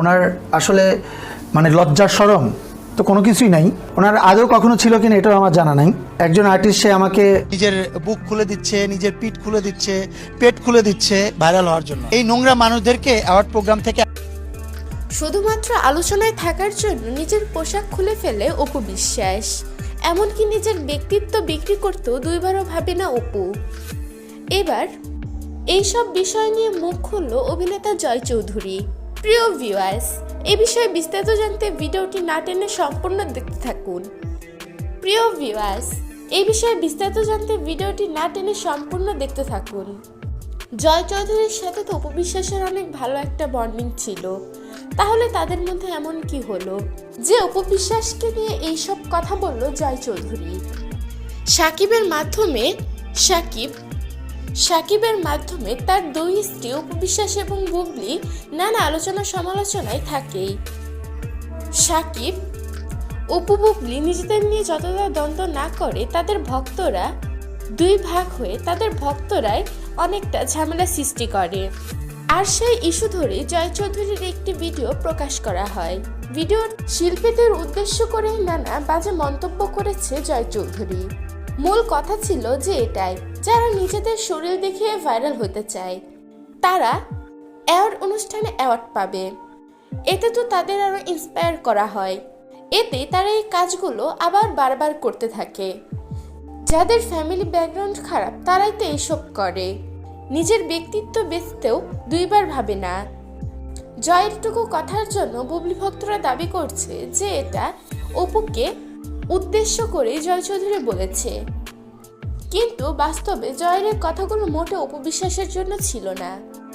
ওনার আসলে মানে লজ্জার সরম তো কোনো কিছুই নাই। ওনার আদৌ কখনো ছিল কিনা এটাও আমার জানা নাই। একজন আর্টিস্ট সে আমাকে নিজের বুক খুলে দিচ্ছে নিজের পিঠ খুলে দিচ্ছে পেট খুলে দিচ্ছে ভাইরাল হওয়ার জন্য। এই নোংরা মানুষদেরকে অ্যাওয়ার্ড প্রোগ্রাম থেকে শুধুমাত্র আলোচনায় থাকার জন্য নিজের পোশাক খুলে ফেলে অপু বিশ্বাস। এমনকি নিজের ব্যক্তিত্ব বিক্রি করতেও দুইবারও ভাবে না অপু। এবার এইসব বিষয় নিয়ে মুখ খুলল অভিনেতা জয় চৌধুরী। প্রিয় ভিউয়ার্স, এ বিষয়ে বিস্তারিত জানতে ভিডিওটি না টেনে সম্পূর্ণ দেখতে থাকুন। প্রিয় ভিউয়ার্স এই বিষয়ে বিস্তারিত জানতে ভিডিওটি না টেনে সম্পূর্ণ দেখতে থাকুন। জয় চৌধুরীর সাথে তো উপবিশ্বাসের অনেক ভালো একটা বন্ডিং ছিল। তাহলে তাদের মধ্যে এমন কি হলো? যে উপবিশ্বাসকে নিয়ে এইসব কথা বলল জয় চৌধুরী। সাকিবের মাধ্যমে সাকিব সাকিবের মাধ্যমে তার দুই স্ত্রী উপবিশ্বাস এবং বুবলি নানা আলোচনা সমালোচনায় থাকেই। সাকিব অপু নিজেদের নিয়ে যতটা দ্বন্দ্ব না করে, তাদের ভক্তরা দুই ভাগ হয়ে তাদের ভক্তরাই অনেকটা ঝামেলা সৃষ্টি করে। আর সেই ইস্যু ধরে জয় চৌধুরীর একটি ভিডিও প্রকাশ করা হয়। ভিডিওর শিল্পীদের উদ্দেশ্য করে নানা বাজে মন্তব্য করেছে জয় চৌধুরী। মূল কথা ছিল যে এটাই যারা নিজেদের শরীর দেখিয়ে ভাইরাল হতে চায়, তারা অ্যাওয়ার্ড অনুষ্ঠানে অ্যাওয়ার্ড পাবে। এতে তো তাদের আরও ইন্সপায়ার করা হয়। এতে তারা এই কাজগুলো আবার বারবার করতে থাকে। যাদের ফ্যামিলি ব্যাকগ্রাউন্ড খারাপ, তারাই তো এইসব করে। নিজের ব্যক্তিত্ব বেচতেও দুইবার ভাবে না। জয়েরটুকু কথার জন্য বুবলি ভক্তরা দাবি করছে যে এটা অপুকে উদ্দেশ্য করে জয় চৌধুরী বলেছে। কিন্তু বাস্তবে জয়ের কথাগুলো মোটে উপবিশ্বাসের জন্য ছিল না।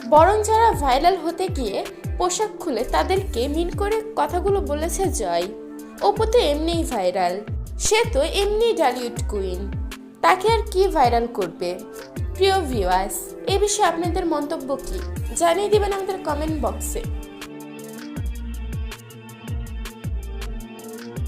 বরং যারা ভাইরাল হতে গিয়ে পোশাক খুলে তাদেরকে মিন করে কথাগুলো বলেছে জয়। অপু তো এমনিই ভাইরাল। সে তো এমনি ডালিউড কুইন। তাকে আর কি ভাইরাল করবে? প্রিয় ভিউয়ার্স, এ বিষয়ে আপনাদের মন্তব্য কি? জানিয়ে দিবেন আমাদের কমেন্ট বক্সে।